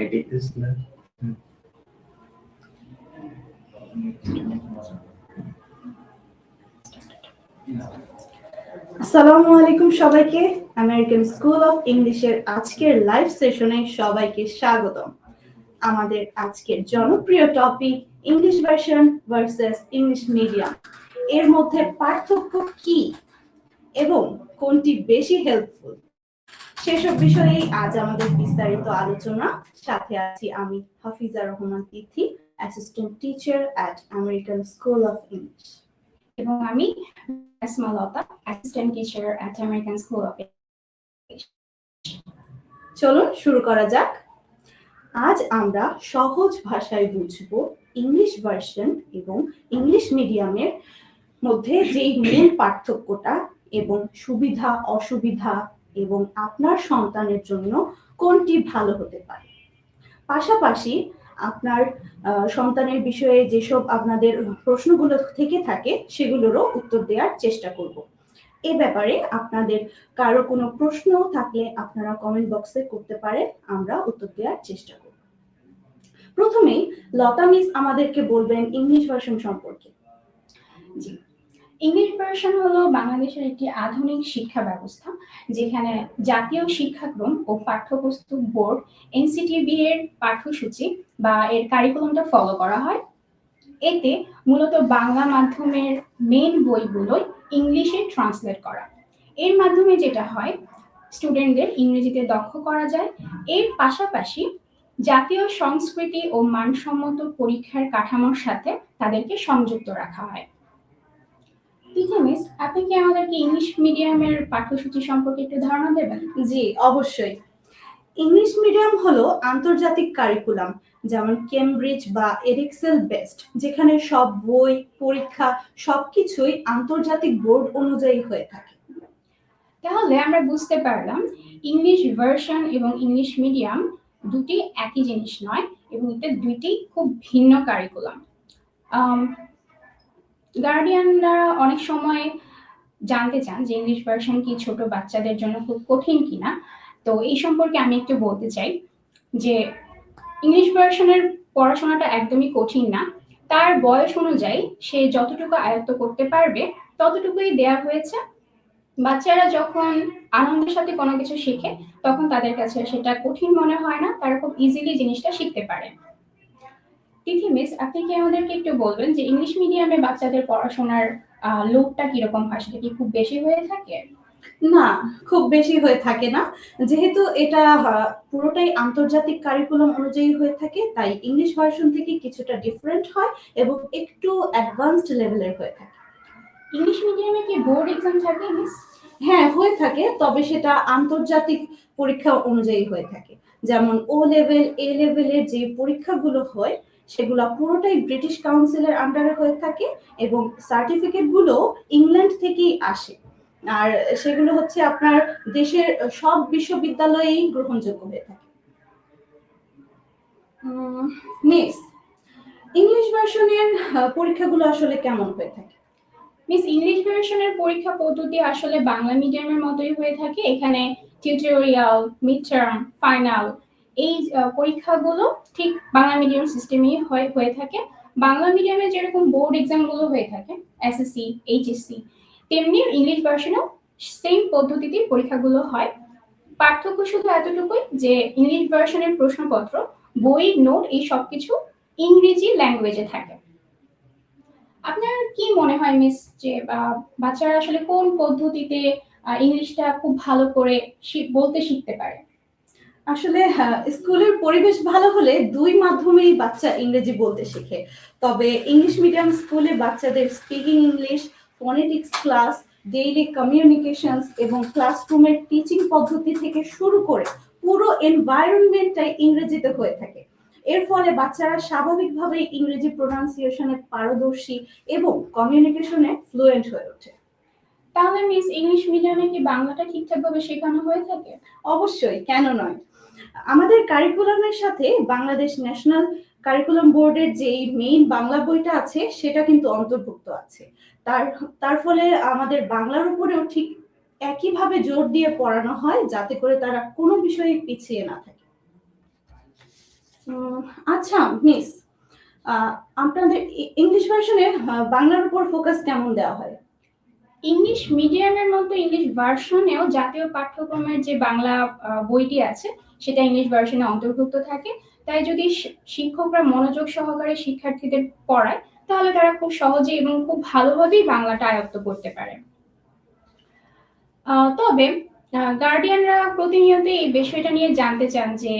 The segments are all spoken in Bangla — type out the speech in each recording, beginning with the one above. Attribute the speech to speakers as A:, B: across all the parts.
A: edit this now.
B: আসসালামু আলাইকুম সবাইকে। আমেরিকান স্কুল অফ ইংলিশের আজকের লাইভ সেশনে সবাইকে স্বাগতম। আমাদের আজকের জনপ্রিয় topic English version versus English medium এর মধ্যে পার্থক্য কি এবং কোনটি বেশি হেল্পফুল সেসব বিষয়েই আজ আমাদের বিস্তারিত আলোচনা। সাথে আছি আমি Hafiza Rahman Tithi assistant teacher at American school of English
C: এবং আমি Asma Lata assistant teacher at American school of
B: চলুন শুরু করা যাক। আজ আমরা সহজ ভাষায় বুঝব ইংলিশ ভার্সন এবং ইংলিশ মিডিয়ামের মধ্যে যেই মূল পার্থক্যটা এবং সুবিধা অসুবিধা এবং আপনার সন্তানের জন্য কোনটি ভালো হতে পারে। পাশাপাশি আপনার সন্তানের বিষয়ে যেসব আপনাদের প্রশ্নগুলো থেকে থাকে, সেগুলোরও উত্তর দেওয়ার চেষ্টা করব। এ ব্যাপারে আপনাদের কারও কোনো প্রশ্ন থাকলে আপনারা কমেন্ট বক্সে করতে পারেন, আমরা উত্তর দেওয়ার চেষ্টা করব। প্রথমেই লতা মিস আমাদেরকে বলবেন ইংলিশ ভার্সন সম্পর্কে।
C: জি। ইংলিশ ভার্সন হলো বাংলাদেশের একটি আধুনিক শিক্ষা ব্যবস্থা, যেখানে জাতীয় শিক্ষাক্রম ও পাঠ্যপুস্তক বোর্ড এনসিটিবি এর পাঠ্যসূচি বা এর কারিকুলামটা ফলো করা হয়। এতে মূলত বাংলা মাধ্যমের মেন বইগুলোই ইংলিশে ট্রান্সলেট করা। এর মাধ্যমে যেটা হয় স্টুডেন্টদের ইংরেজিতে দক্ষ করা যায়। এর পাশাপাশি জাতীয় সংস্কৃতি ও মানসম্মত পরীক্ষার কাঠামোর সাথে তাদেরকে সংযুক্ত রাখা হয়। মিস আপনি কি আমাদেরকে ইংলিশ মিডিয়ামের পাঠ্যসূচি সম্পর্কে একটু ধারণা দেবেন?
B: জি অবশ্যই। ইংলিশ মিডিয়াম হলো আন্তর্জাতিক কারিকুলাম যেমন কেমব্রিজ বা এরিক্সেল বেস্ট যেখানে সব বই পরীক্ষা সবকিছুই আন্তর্জাতিক বোর্ড অনুযায়ী হয়ে থাকে।
C: তাহলে আমরা বুঝতে পারলাম ইংলিশ ভার্সন এবং ইংলিশ মিডিয়াম দুটি একই জিনিস নয় এবং এটা দুইটি খুব ভিন্ন কারিকুলাম গার্ডিয়ানরা অনেক সময় জানতে চান যে ইংলিশ ভার্সন কি ছোট বাচ্চাদের জন্য খুব কঠিন কিনা। তো এই সম্পর্কে আমি একটু বলতে চাই যে ইংলিশ ভার্সনের পড়াশোনাটা একদমই কঠিন না। তার বয়স অনুযায়ী সে যতটুকু আয়ত্ত করতে পারবে, ততটুকুই দেয়া হয়েছে। বাচ্চারা যখন আনন্দের সাথে কোনো কিছু শিখে, তখন তাদের কাছে সেটা কঠিন মনে হয় না। তারা খুব ইজিলি জিনিসটা শিখতে পারে। তিথি মিস আপনি কি আমাদেরকে একটু বলবেন যে ইংলিশ মিডিয়ামে বাচ্চাদের পড়াশোনার লোডটা কীরকম হয়? সেটা কি খুব বেশি হয়ে থাকে?
B: না খুব বেশি হয়ে থাকে না। যেহেতু এটা পুরোটাই আন্তর্জাতিক কারিকুলাম অনুযায়ী হয়ে থাকে তাই ইংলিশ ভার্সন থেকে কিছুটা ডিফারেন্ট হয় এবং একটু অ্যাডভান্সড লেভেলের হয়ে থাকে।
C: ইংলিশ মিডিয়ামে কি বোর্ড এক্সাম থাকে মিস
B: হ্যাঁ হয়ে থাকে তবে সেটা আন্তর্জাতিক পরীক্ষা অনুযায়ী হয়ে থাকে। যেমন ও লেভেল এ লেভেলের যে পরীক্ষাগুলো হয় সেগুলো পুরোটাই ব্রিটিশ কাউন্সিলের আন্ডারে হয়ে থাকে এবং সার্টিফিকেটগুলো ইংল্যান্ড থেকেই আসে। আর সেগুলো হচ্ছে আপনার দেশের সব বিশ্ববিদ্যালয়েই গ্রহণযোগ্য হয়ে থাকে। মিস ইংলিশ ভার্সনের পরীক্ষাগুলো আসলে কেমন হয়ে থাকে?
C: মিস ইংলিশ ভার্সনের পরীক্ষা পদ্ধতি আসলে বাংলা মিডিয়ামের মতোই হয়ে থাকে। এখানে টিউটোরিয়াল মিড টার্ম ফাইনাল এই পরীক্ষাগুলো ঠিক বাংলা মিডিয়াম সিস্টেমেই হয়ে হয়ে থাকে। বাংলা মিডিয়ামে যেরকম বোর্ড এক্সামগুলো হয়ে থাকে এসএসসি এইচএসসি তেমনি ইংলিশ ভার্সনেও সেম পদ্ধতিতে পরীক্ষাগুলো হয়। পার্থক্য শুধু এতটুকুই যে ইংলিশ ভার্সনের প্রশ্নপত্র, বই নোট এই সবকিছু ইংরেজি ল্যাঙ্গুয়েজে থাকে। আপনার কি মনে হয় মিস যে বাচ্চারা আসলে কোন পদ্ধতিতে ইংলিশটা খুব ভালো করে বলতে শিখতে পারে?
B: আসলে হ্যাঁ, স্কুলের পরিবেশ ভালো হলে দুই মাধ্যমেই বাচ্চা ইংরেজি বলতে শেখে। তবে ইংলিশ মিডিয়াম স্কুলে বাচ্চাদের speaking English phonetics class daily communications এবং ক্লাসরুমের টিচিং পদ্ধতি থেকে শুরু করে পুরো এনভায়রনমেন্টটাই ইংরেজিতে হয়ে থাকে। এর ফলে বাচ্চারা স্বাভাবিকভাবে ইংরেজি প্রোনাউন্সিয়েশনে পারদর্শী এবং কমিউনিকেশনে ফ্লুয়েন্ট হয়ে ওঠে।
C: তাহলে মিস ইংলিশ মিডিয়ামে কি বাংলাটা ঠিকঠাকভাবে শেখানো হয়ে থাকে?
B: অবশ্যই কেন নয়? আমাদের কারিকুলামের সাথে বাংলাদেশ ন্যাশনাল কারিকুলাম বোর্ডের যে মেইন বাংলা বইটা আছে, সেটা কিন্তু অন্তর্ভুক্ত আছে। তার তার ফলে আমাদের বাংলার উপরেও ঠিক একইভাবে জোর দিয়ে পড়ানো হয়, যাতে করে তারা কোনো বিষয়ে পিছিয়ে না থাকে। আচ্ছা মিস আপনাদের ইংলিশ ভার্সনে বাংলার উপর ফোকাস কেমন দেওয়া হয়?
C: ইংলিশ মিডিয়ামের মতো ইংলিশ ভার্সনেও জাতীয় পাঠ্যক্রমের যে বাংলা বইটি আছে, সেটা ইংলিশ ভার্সনে অন্তর্ভুক্ত থাকে। তাই যদি শিক্ষকরা মনোযোগ সহকারে শিক্ষার্থীদের পড়ায়, তাহলে তারা খুব সহজে এবং খুব ভালোভাবেই বাংলাটা আয়ত্ত করতে পারে। তবে গার্ডিয়ানরা প্রতিনিয়ত এই বিষয়টা নিয়ে জানতে চান যে,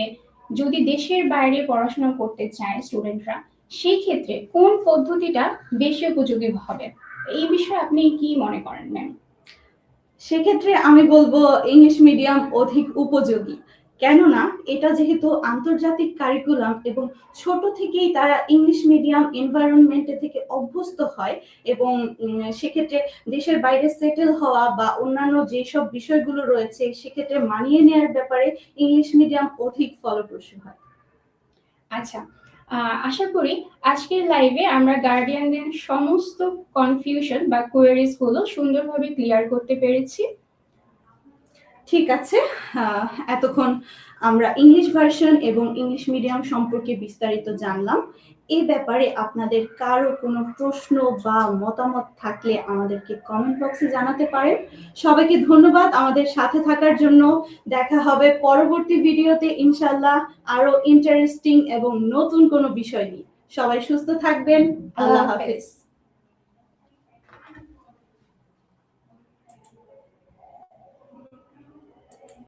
C: যদি দেশের বাইরে পড়াশোনা করতে চায় স্টুডেন্টরা সেই ক্ষেত্রে কোন পদ্ধতিটা বেশি উপযোগী হবে? এই বিষয়ে আপনি কি মনে করেন ম্যাম
B: সেক্ষেত্রে আমি বলব ইংলিশ মিডিয়াম অধিক উপযোগী। কেননা এটা যেহেতু আন্তর্জাতিক কারিকুলাম এবং ছোট থেকেই তারা ইংলিশ মিডিয়াম এনভায়রনমেন্টে থেকে অভ্যস্ত হয় এবং সেক্ষেত্রে দেশের বাইরে সেটেল হওয়া বা অন্যান্য যেসব বিষয়গুলো রয়েছে, সেক্ষেত্রে মানিয়ে নেওয়ার ব্যাপারে ইংলিশ মিডিয়াম অধিক ফলপ্রসূ হয়।
C: আচ্ছা আশা করি আজকের লাইভে আমরা গার্ডিয়ানদের সমস্ত কনফিউশন বা কোয়ারিজগুলো সুন্দরভাবে ক্লিয়ার করতে পেরেছি।
B: ঠিক আছে এতক্ষণ আমরা ইংলিশ ভার্সন এবং ইংলিশ মিডিয়াম সম্পর্কে বিস্তারিত জানলাম। এই ব্যাপারে আপনাদের কারও কোনো প্রশ্ন বা মতামত থাকলে আমাদেরকে কমেন্ট বক্সে জানাতে পারেন। সবাইকে ধন্যবাদ আমাদের সাথে থাকার জন্য। দেখা হবে পরবর্তী ভিডিওতে ইনশাল্লাহ আরও ইন্টারেস্টিং এবং নতুন কোনো বিষয় নিয়ে। সবাই সুস্থ থাকবেন। আল্লাহ হাফেজ।